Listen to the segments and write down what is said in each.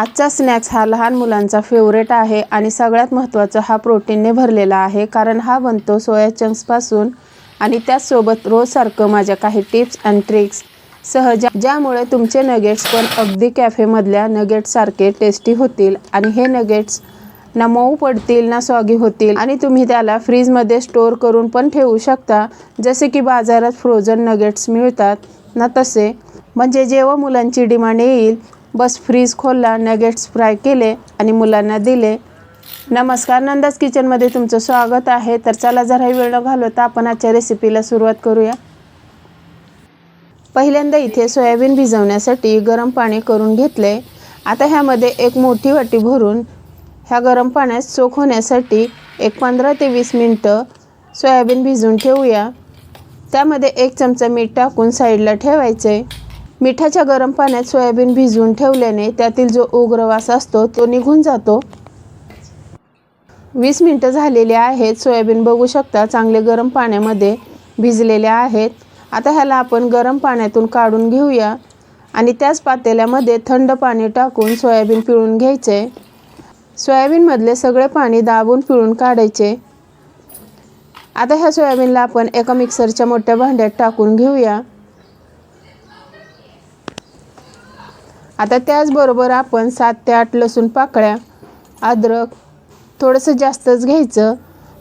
आजचा स्नॅक्स हा लहान मुलांचा फेवरेट आहे आणि सगळ्यात महत्त्वाचा हा प्रोटीनने भरलेला आहे कारण हा बनतो सोया चंक्सपासून आणि त्याचसोबत रोजसारखं माझ्या काही टिप्स अँड ट्रिक्स सह ज्या ज्यामुळे तुमचे नगेट्स पण अगदी कॅफेमधल्या नगेट्ससारखे टेस्टी होतील आणि हे नगेट्स ना मऊ पडतील ना सॉगी होतील आणि तुम्ही त्याला फ्रीजमध्ये स्टोअर करून पण ठेवू शकता जसे की बाजारात फ्रोझन नगेट्स मिळतात ना तसे. म्हणजे जेव्हा मुलांची डिमांड येईल बस फ्रीज खोलला नगेट्स फ्राय केले आणि मुलांना दिले. नमस्कार नंदास किचनमध्ये तुमचं स्वागत आहे. तर चला जराही वेळ न घालवता आपण आजच्या रेसिपीला सुरुवात करूया. पहिल्यांदा इथे सोयाबीन भिजवण्यासाठी गरम पाणी करून घेतले. आता ह्यामध्ये एक मोठी वाटी भरून ह्या गरम पाण्यात सोक होण्यासाठी एक पंधरा ते वीस मिनटं सोयाबीन भिजवून ठेवूया. त्यामध्ये एक चमचा मीठ टाकून साईडला ठेवायचे. मिठाच्या गरम पाण्यात सोयाबीन भिजवून ठेवल्याने त्यातील जो उग्र वास असतो तो निघून जातो. वीस मिनटं झालेली आहेत. सोयाबीन बघू शकता चांगले गरम पाण्यामध्ये भिजलेले आहेत. आता ह्याला आपण गरम पाण्यातून काढून घेऊया आणि त्याच पातेल्यामध्ये थंड पाणी टाकून सोयाबीन पिळून घ्यायचे. सोयाबीनमधले सगळे पाणी दाबून पिळून काढायचे. आता ह्या सोयाबीनला आपण एका मिक्सरच्या मोठ्या भांड्यात टाकून घेऊया. आता त्याचबरोबर आपण सात ते आठ लसूण पाकळ्या अद्रक थोडंसं जास्तच घ्यायचं.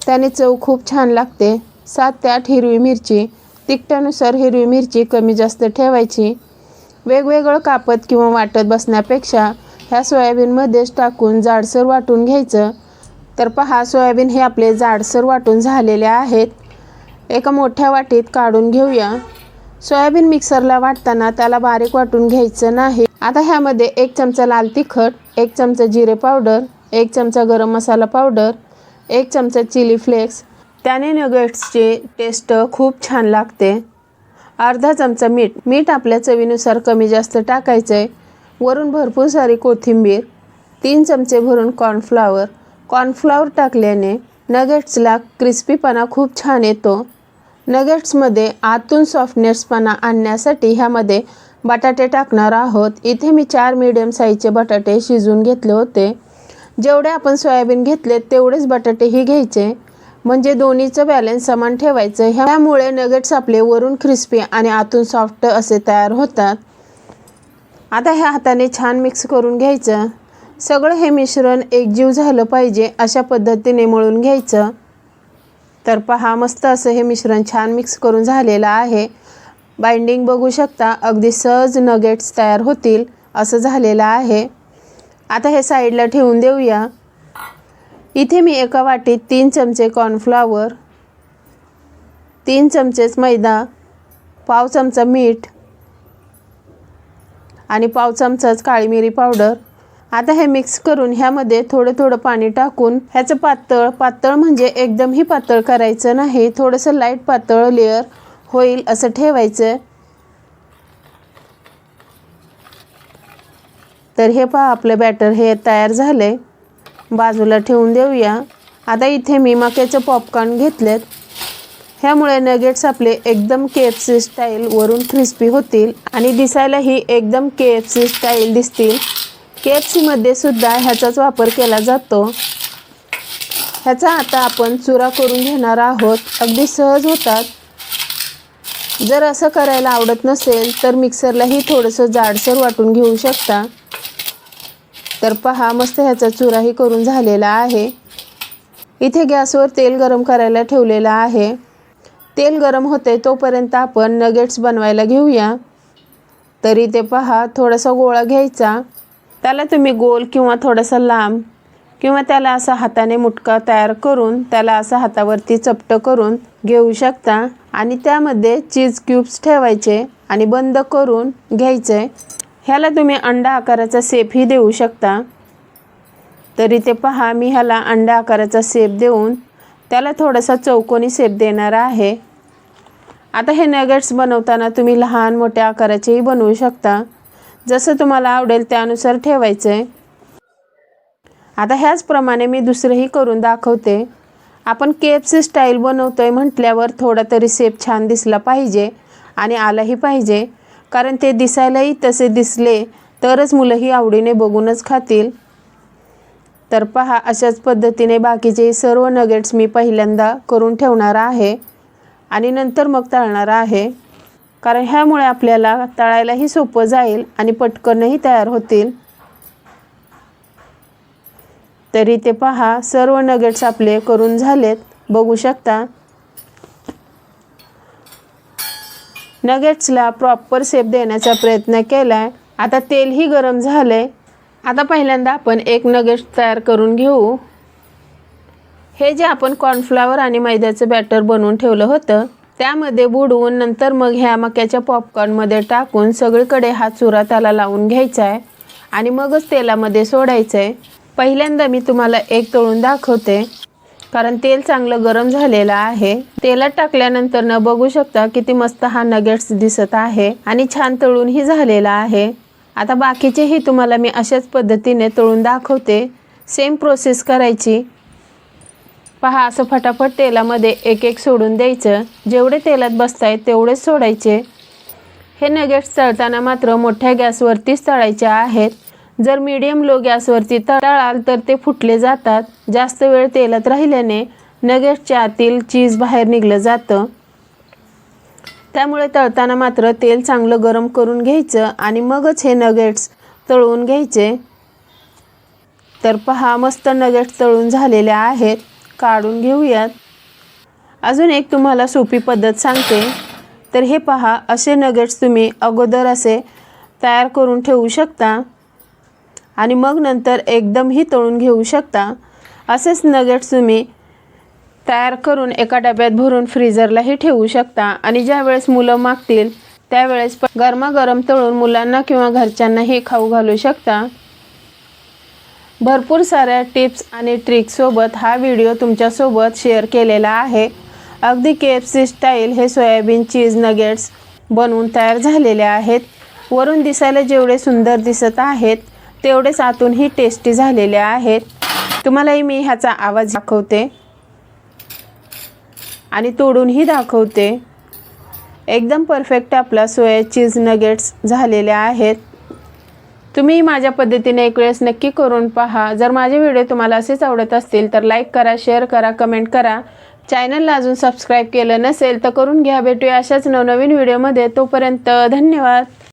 त्याने चव खूप छान लागते. सात ते आठ हिरवी मिरची तिखटानुसार हिरवी मिरची कमी जास्त ठेवायची. वेगवेगळं कापत किंवा वाटत बसण्यापेक्षा ह्या सोयाबीनमध्येच टाकून जाडसर वाटून घ्यायचं. तर पहा सोयाबीन हे आपले जाडसर वाटून झालेले आहेत. एका मोठ्या वाटीत काढून घेऊया. सोयाबीन मिक्सरला वाटताना त्याला बारीक वाटून घ्यायचं नाही. आता ह्यामध्ये एक चमचा लाल तिखट एक चमचा जिरे पावडर एक चमचा गरम मसाला पावडर एक चमचा चिली फ्लेक्स. त्याने नगेट्सची टेस्ट खूप छान लागते. अर्धा चमचा मीठ. मीठ आपल्या चवीनुसार कमी जास्त टाकायचं आहे वरून भरपूर सारी कोथिंबीर तीन चमचे भरून कॉर्नफ्लावर. कॉर्नफ्लावर टाकल्याने नगेट्सला क्रिस्पीपणा खूप छान येतो. नगेट्समध्ये आतून सॉफ्टनेसपणा आणण्यासाठी ह्यामध्ये बटाटे टाकणार आहोत. इथे मी चार मीडियम साईजचे बटाटे शिजून घेतले होते. जेवढे आपण सोयाबीन घेतले तेवढेच बटाटेही घ्यायचे. म्हणजे दोन्हीचं बॅलन्स समान ठेवायचं. ह्यामुळे नगेट्स आपले वरून क्रिस्पी आणि आतून सॉफ्ट असे तयार होतात. आता ह्या हाताने छान मिक्स करून घ्यायचं. सगळं हे मिश्रण एकजीव झालं पाहिजे अशा पद्धतीने मळून घ्यायचं. तर पहा मस्त असं हे मिश्रण छान मिक्स करून झालेलं आहे. बाइंडिंग बघू शकता अगदी सहज नगेट्स तयार होतील असं झालेलं आहे. आता हे साईडला ठेवून देऊया. इथे मी एका वाटीत तीन चमचे कॉर्नफ्लॉवर तीन चमचेच मैदा पाव चमचा मीठ आणि पाव चमचाच काळी मिरी पावडर आता हे मिक्स करून ह्यामध्ये थोडं थोडं पाणी टाकून ह्याचं पातळ पातळ म्हणजे एकदमही पातळ करायचं नाही थोडंसं लाइट पातळ लेअर होईल असं ठेवायचं तर हे पहा आपलं बॅटर हे तयार झालंय. बाजूला ठेवून देऊया. आता इथे मी मक्याचं पॉपकॉर्न घेतलेत. ह्यामुळे नगेट्स आपले एकदम के एफ सी स्टाईल वरून क्रिस्पी होतील आणि दिसायलाही एकदम के एफ सी स्टाईल दिसतील. के एफ सीमध्ये सुद्धा ह्याचाच वापर केला जातो. ह्याचा आता आपण चुरा करून घेणार आहोत. अगदी सहज होतात. जर असं करायला आवडत नसेल तर मिक्सरलाही थोडंसं जाडसर वाटून घेऊ शकता. तर पहा मस्त ह्याचा चुराही करून झालेला आहे. इथे गॅसवर तेल गरम करायला ठेवलेलं आहे. तेल गरम होते तोपर्यंत आपण नगेट्स बनवायला घेऊया. तरी ते पहा थोडासा गोळा घ्यायचा. त्याला तुम्ही गोल किंवा थोडासा लांब किंवा त्याला असा हाताने मुटका तयार करून त्याला असा हातावरती चपटं करून घेऊ शकता. आणि त्यामध्ये चीज क्यूब्स ठेवायचे आणि बंद करून घ्यायचे. ह्याला तुम्ही अंडा आकाराचा सेपही देऊ शकता. तरी ते पहा मी ह्याला अंडा आकाराचा सेप देऊन त्याला थोडासा चौकोनी सेप देणार आहे. आता हे नगेट्स बनवताना तुम्ही लहान मोठ्या आकाराचेही बनवू शकता. जसं तुम्हाला आवडेल त्यानुसार ठेवायचं आहे आता ह्याचप्रमाणे मी दुसरंही करून दाखवते. आपण के एफ सी स्टाईल बनवतो आहे म्हटल्यावर थोडा तरी सेप छान दिसला पाहिजे आणि आलाही पाहिजे. कारण ते दिसायलाही तसे दिसले तरच मुलंही आवडीने बघूनच खातील. तर पहा अशाच पद्धतीने बाकीचे सर्व नगेट्स मी पहिल्यांदा करून ठेवणार आहे आणि नंतर मग तळणार आहे. कारण ह्यामुळे आपल्याला तळायलाही सोपं जाईल आणि पटकनही तयार होतील. तरी ते पहा सर्व नगेट्स आपले करून झालेत. बघू शकता. नगेट्सला प्रॉपर शेप देण्याचा प्रयत्न केला आहे आता तेलही गरम झालं आहे आता पहिल्यांदा आपण एक नगेट्स तयार करून घेऊ. हे जे आपण कॉर्नफ्लावर आणि मैद्याचं बॅटर बनवून ठेवलं होतं त्यामध्ये बुडवून नंतर मग ह्या मक्याच्या पॉपकॉर्नमध्ये टाकून सगळीकडे हा चुरा त्याला लावून घ्यायचा आहे आणि मगच तेलामध्ये सोडायचं आहे पहिल्यांदा मी तुम्हाला एक तळून दाखवते. कारण तेल चांगलं गरम झालेलं आहे. तेलात टाकल्यानंतर न बघू शकता किती मस्त हा नगेट्स दिसत आहे आणि छान तळूनही झालेला आहे. आता बाकीचेही तुम्हाला मी अशाच पद्धतीने तळून दाखवते. सेम प्रोसेस करायची. पहा असं फटाफट तेलामध्ये एक एक सोडून द्यायचं. जेवढे तेलात बसतायत तेवढेच सोडायचे. हे नगेट्स तळताना मात्र मोठ्या गॅसवरतीच तळायचे आहेत. जर मीडियम लो गॅसवरती तळाल तर ते फुटले जातात. जास्त वेळ तेलात राहिल्याने नगेट्सच्या आतील चीज बाहेर निघलं जातं. त्यामुळे तळताना मात्र तेल चांगलं गरम करून घ्यायचं आणि मगच हे नगेट्स तळून घ्यायचे. तर पहा मस्त नगेट्स तळून झालेले आहेत. काढून घेऊयात. अजून एक तुम्हाला सोपी पद्धत सांगते. तर हे पहा असे नगेट्स तुम्ही अगोदर असे तयार करून ठेवू शकता. आणि मग नंतर एकदमही तळून घेऊ शकता. असेच नगेट्स तुम्ही तयार करून एका डब्यात भरून फ्रीजरलाही ठेवू शकता. आणि ज्या वेळेस मुलं मागतील त्यावेळेस गरमागरम तळून मुलांना किंवा घरच्यांनाही खाऊ घालू शकता. भरपूर साऱ्या टिप्स आणि ट्रिकसोबत हा व्हिडिओ तुमच्यासोबत शेअर केलेला आहे. अगदी के एफ सी स्टाईल हे सोयाबीन चीज नगेट्स बनवून तयार झालेले आहेत. वरून दिसायला जेवढे सुंदर दिसत आहेत तेवढेच आतूनही टेस्टी झालेले आहेत. तुम्हालाही मी ह्याचा आवाज दाखवते. आणि तोडूनही दाखवते. एकदम परफेक्ट आपला सोया चीज नगेट्स झालेल्या आहेत. तुम्ही माझ्या पद्धतीने एक वेळेस नक्की करून पहा. जर माझे व्हिडिओ तुम्हाला असेच आवडत असतील तर लाईक करा शेअर करा कमेंट करा. चॅनलला अजून सबस्क्राईब केलं नसेल तर करून घ्या. भेटूया अशाच नवनवीन व्हिडिओमध्ये. तोपर्यंत धन्यवाद.